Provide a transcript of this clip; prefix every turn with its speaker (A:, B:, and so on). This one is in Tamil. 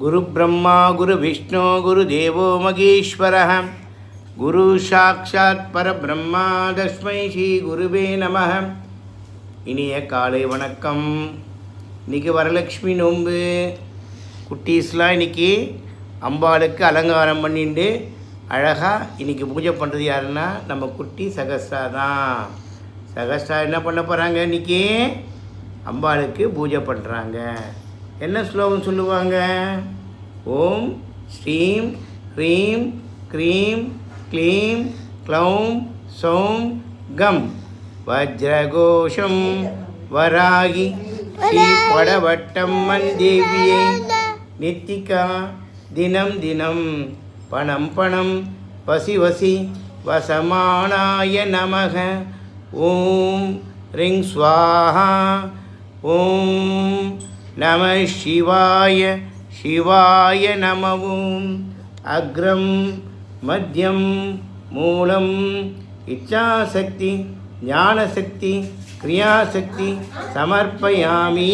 A: குரு பிரம்மா குரு விஷ்ணு குரு தேவோ மகேஸ்வரः குரு சாட்சாத் பரபிரம்மா தஸ்மை ஸ்ரீ குருவே நம இனிய காலை வணக்கம். இன்னைக்கு வரலட்சுமி நோன்பு. குட்டீஸ்லாம் இன்னைக்கு அம்பாளுக்கு அலங்காரம் பண்ணிட்டு அழகாக இன்றைக்கி பூஜை பண்ணுறது யாருன்னா நம்ம குட்டி சகஸ்ரா தான். சகஸ்ரா என்ன பண்ண போகிறாங்க இன்றைக்கி அம்பாளுக்கு பூஜை பண்ணுறாங்க என்ன ஸ்லோகம் சொல்லுவாங்க? ஓம் ஸ்ரீம் ஹ்ரீம் க்ரீம் க்ளீம் க்ளௌம் சௌம் கம். வஜ்ரகோஷம் வராகி ஸ்ரீ படவட்டம்மன் தேவியை நித்திகா தினம் தினம். பணம் பணம் வசி வசி வசமானாய நமக. ஓம் ரிங் ஸ்வாஹா. ஓம் நம சிவாய சிவாய நமவும். அக்ரம் மத்தியம் மூலம் இச்சாசக்தி ஞானசக்தி கிரியாசக்தி சமர்ப்பயாமி.